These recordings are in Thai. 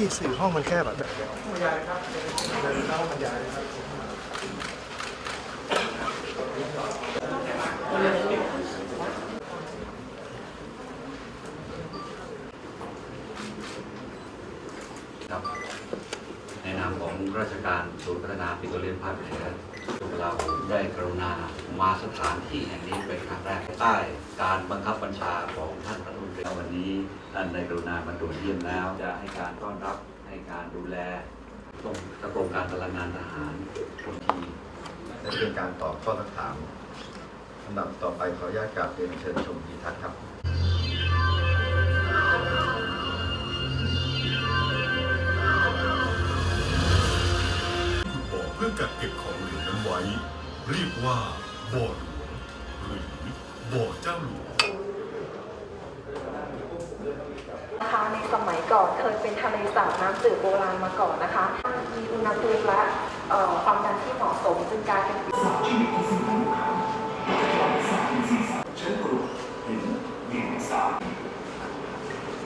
พี่สื่อห้องมันแคบแบบแบบบรรยายครับเดินเข้าบรรยายครับครับในนามของราชการศูนย์พัฒนาปิโตรเลียมภาคเหนือ กรุณามาสถานที่แห่งนี้เป็นครั้งแรกใต้การบังคับบัญชาของท่านรัฐมนตรีวันนี้ท่านได้กรุณามาตรวจเยี่ยมแล้ว จะให้การต้อนรับให้การดูแลตรงกระทรวงการพลังงานทหารคนที่และเป็นการตอบข้อสักถามลำดับต่อไปขออนุญาตกราบเรียนเชิญชมทีทัศน์ครับขุดบ่เพื่อกักเก็บของเหลวนั้นไว้ เรียกว่าบ่อหลวงหรือบ่อเจ้าหลวง นะคะในสมัยก่อนเคยเป็นทะเลสาบน้ำจืดโบราณมาก่อนนะคะ มีอุณหภูมิและเอ่อความดันที่เหมาะสมจึงกลายเป็นฉันกรุเห็นเห็นสาม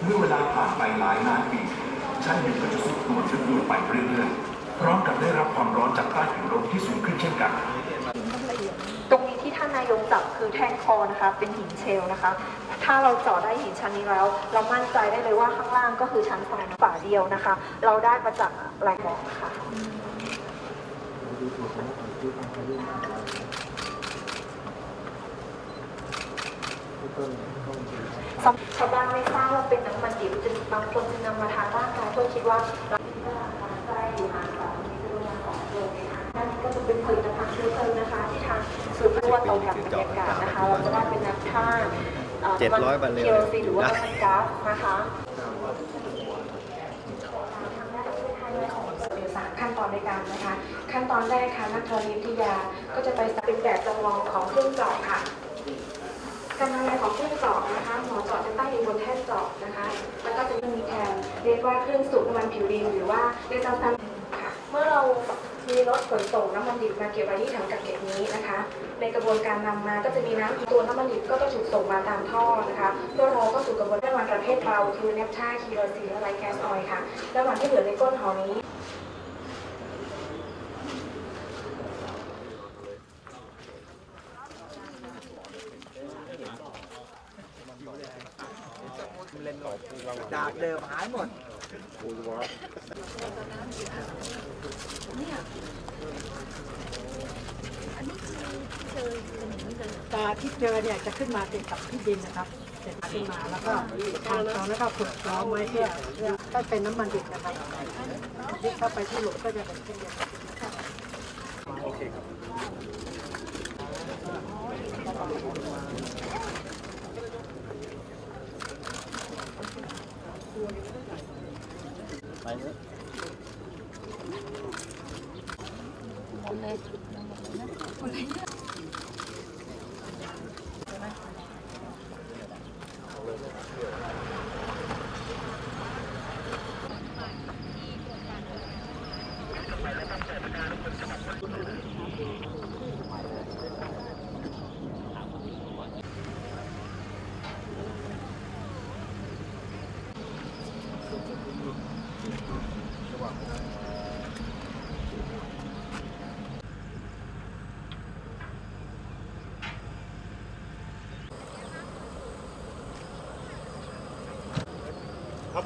เมื่อเวลาผ่านไปหลายล้านปีชั้นหนึ่งก็จะสุดตัวลึกลงไปเรื่อยๆพร้อมกับได้รับความร้อนจากใต้ผิวโลกที่สูงขึ้นเช่นกัน ตรงนี้ที่ท่านนายกจับคือแท่งคอนะคะ เป็นหินเชลนะคะ ถ้าเราเจาะได้หินชั้นนี้แล้ว เรามั่นใจได้เลยว่าข้างล่างก็คือชั้นทรายฝาเดียวนะคะ เราได้มาจากแหล่งหมอกค่ะชาวบ้านไม่ทราบว่าเป็นน้ำมันดิบจึงบางคนจึงนำมาทานร่างกายเพื่อคิดว่าเราได้อยู่ห่างจากมีกรุณาของโลกค่ะนั่นก็จะเป็น ผลิตภัณฑ์เชื้อเพลิงนะคะที่ทางศูนย์พัฒนาเตาแบบบรรยากาศนะคะ เราจะได้เป็นน้ำท่า700บาทเร็วเคียวซีหรือว่าน้ำมันก๊าซนะคะสามขั้นตอนในการนะคะ ขั้นตอนแรกค่ะนักธรณีวิทยาก็จะไปเป็นแบบจำลองของเครื่องเจาะค่ะกำลังงานของเครื่องเจาะนะคะหมอเจาะจะตั้งอยู่บนแท่นเจาะนะคะ แล้วก็จะมีแทนเรียกว่าเครื่องสูบน้ำมันผิวดินหรือว่าเรียกสั้นๆค่ะ เมื่อเรา มีรถขนส่งน้ำมันดิบมาเก็บไว้ที่ถังกักเก็บนี้นะคะ ในกระบวนการนำมาก็จะมีน้ำตัวน้ำมันดิบก็ต้องถูกส่งมาตามท่อนะคะเพื่อรอเข้าสู่กระบวนการน้ำมันประเภทเบาคือเนปท่าคีโรซีและไลแกสออยค่ะน้ำมันที่เหลือในก้นหอนี้จากเดิมหายหมด ตาที่เจอเนี่ยจะขึ้นมาติดกับที่ดินนะครับเสร็จขึ้นมาแล้วก็ทางเขาแล้วก็ขุดล้อมไว้เพื่อเพื่อถ้าเป็นน้ำมันดิบนะครับที่เข้าไปที่หลุมก็จะเป็นเช่นเดียวกันทำค Is?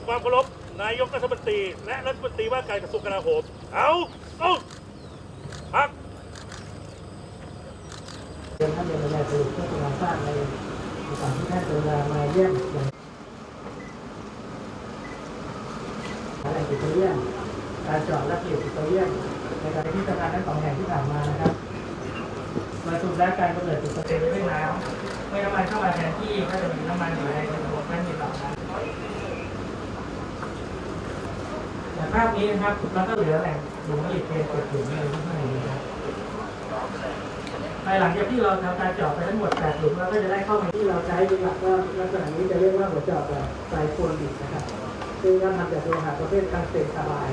ความเคารพนายกรัฐมนตรี และรัฐมนตรีว่าการกระทรวงกลาโหมเอาเอาพักเรียนท่านเรียนในสรุปเพื่อเป็นการสร้างในสถานที่ท่านเวลามาเยี่ยมอะไรปิโตรเลียมการจาะและเกี่ยวปิโตรเลียมในการที่สำคัญทั้งสองแห่งที่ผ่านมานะครับโดยสรุปแล้วการกำเนิดปิโตรเลียมด้วยน้ำเมื่อน้ำมันเข้ามาแทนที่ก็จะมีน้ำมันอยู่ในระบบนั่นเองเหล่านั้น แต่ภาพนี้นะครับเราก็เหลือแหล่งหลุมผลิตเป็นเกิดถึงเลยที่ข้างในนี้ครับภายหลังจากที่เราทำการเจาะไปทั้งหมด8หลุมเราก็จะได้เข้ามาที่เราใช้เป็นหลักก็ลักษณะนี้จะเรียกว่าหัวเจาะแบบไซโคนบิดนะครับซึ่งก็ทำจากโลหะประเภทกังเซนคาร์บาย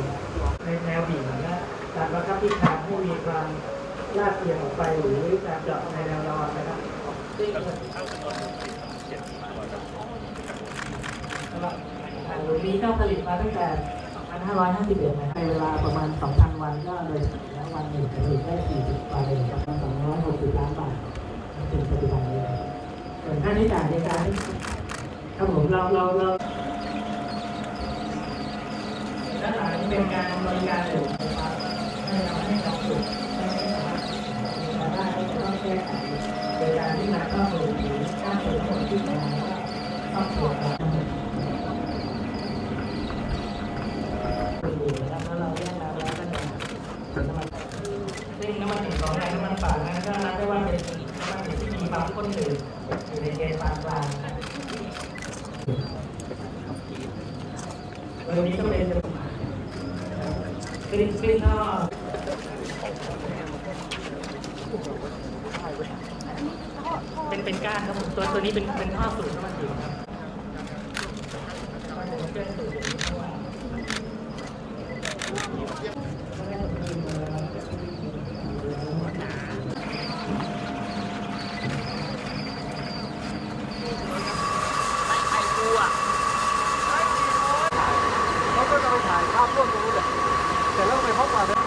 ในแนวดิ่งนะการบังคับทิศทางให้มีความลาดเอียงออกไปหรือการเจาะในแนวนอนนะครับซึ่งทางหลุมนี้ก็ผลิตมาตั้งแต่ 2551นะครับในเวลาประมาณ 2,000 วันก็เลยแล้ววันหนึ่งผลิตได้ 40วันเลยประมาณ260ล้านบาทจนปัจจุบันนี้ส่วนค่าใช้จ่ายในการครับผมเราเราเราด้านหลังนี้เป็นการบริการเร็วนะครับให้เราให้เราสุขให้สามารถทำได้ก็ต้องแก้ไขโดยการที่นักข้อมูลหรือข้อมูลที่มาก็ต้องตรวจสอบ อยู่นะครับแล้วเราแยกน้ำแล้วก็จะถึงน้ำมันซึ่งน้ำมันดิบของไทยน้ำมันป่านั้นก็นับได้ว่าเป็นน้ำมันดิบที่มีความข้นหนืดอยู่ในเกณฑ์ปานกลาง ตรงนี้ก็เป็นกลิ่นกลิ่นก็เป็นเป็นก้านครับผมตัวตัวนี้เป็นเป็นข้อสูบน้ำมันดิบครับมันเป็นเครื่องสูบอย่างนี้เพราะว่า เขาก็จะไปถ่ายภาพร่วมตรงนู้นเลยแต่แล้วไปพบมาเลย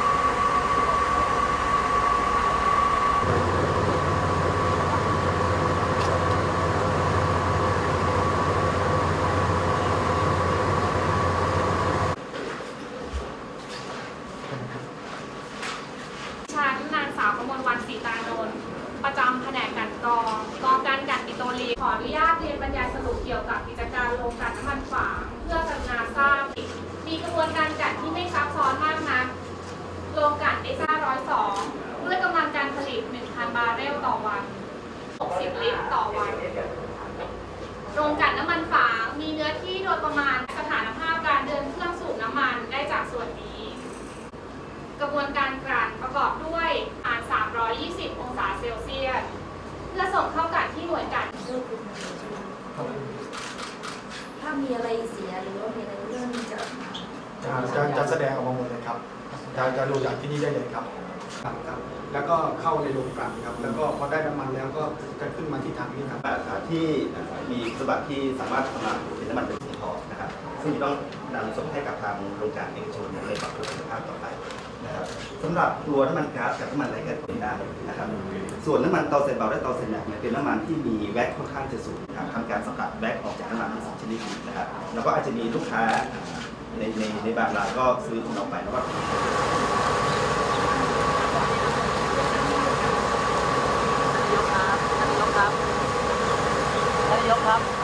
ฉันนางสาวกมลวันศรีตานนท์ประจำแผนกกลันกรองกองการกลันปิโตรเลียมขออนุญาตเรียนบรรยายสรุปเกี่ยวกับกิจการโรงกลั่นน้ำมันฝางเพื่อกรุณาทราบ มีกระบ วนการกลั่นที่ไม่ซับซ้อนมากนักโรงกลั่นเอซ่าร้อยสองด้วยกำลังการผลิต 1,000 บาร์เรลต่อวัน 60 ลิตรต่อวัน โรงกลั่นน้ำมันฝางมีเนื้อที่โดยประมาณสถานภาพการเดินเครื่องสูบน้ำมันได้จากส่วนนี้ กระบวนการกลั่นประกอบด้วยอ่าน320 องศาเซลเซียส เพื่อส่งเข้ากลั่นที่หน่วยกลั่นถ้ามีอะไรเสียหรือว่ามีอะไรเรื่องจะ จะจะจะแสดงออกมาหมดเลยครับจะจะดูจากที่นี่ได้เลยครับครับครับแล้วก็เข้าในโรงกลั่นครับ แล้วก็พอได้น้ำมันแล้วก็จะขึ้นมาที่ถังนี้ครับอ่าที่มีสบัติที่สามารถทำงานเป็นน้ำมันเป็นสีทองนะครับซึ่งจะต้องนำส่งให้กับทางโรงกลั่นเอกชนในปรับปรุงคุณภาพต่อไปนะครับสำหรับตัวน้ำมันก๊าซกับน้ำมันไรก๊สเป็นได้นะครับ ส่วนน้ำมันเตาเซนเบาและเตาเซนแนกเนี่ยเป็นน้ำมันที่มีแว็กค่อนข้างจะสูงนะครับทำการสกัดแว็กออกจากน้ำมันทั้งสองชนิดนะครับแล้วก็อาจจะมีลูกค้า ในในในแบบงราก็ซื้อของเราไปแล้วก็ครับ